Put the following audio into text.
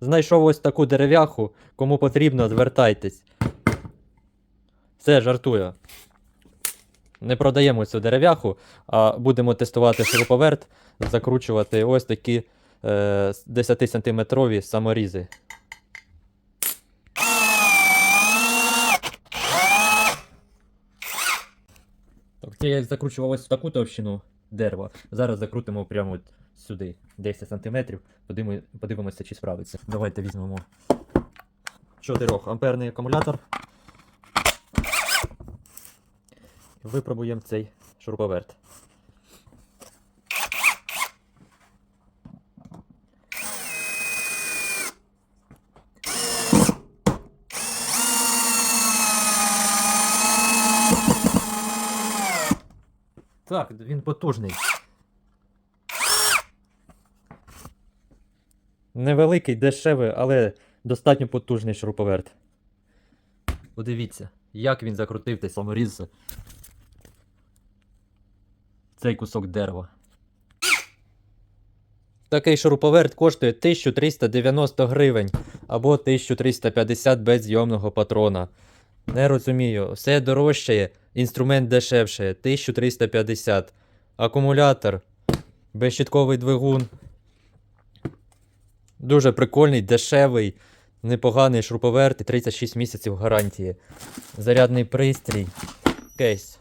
Знайшов ось таку дерев'яху, кому потрібно, звертайтесь. Все, жартую. Не продаємо цю дерев'яху, а будемо тестувати шуруповерт, закручувати ось такі е, 10-сантиметрові саморізи. Так, я закручував ось таку товщину дерева. Зараз закрутимо прямо сюди, 10 см. Подивимо, подивимося, чи справиться. Давайте візьмемо 4 амперний акумулятор. Випробуємо цей шуруповерт. Так, він потужний. Невеликий, дешевий, але достатньо потужний шуруповерт. Подивіться, як він закрутив той саморіз. Цей кусок дерева. Такий шуруповерт коштує 1390 гривень або 1350 без зйомного патрона. Не розумію, все дорожчає, інструмент дешевше, 1350. Акумулятор, безщитковий двигун. Дуже прикольний, дешевий, непоганий шуруповерт і 36 місяців гарантії. Зарядний пристрій. Кейс.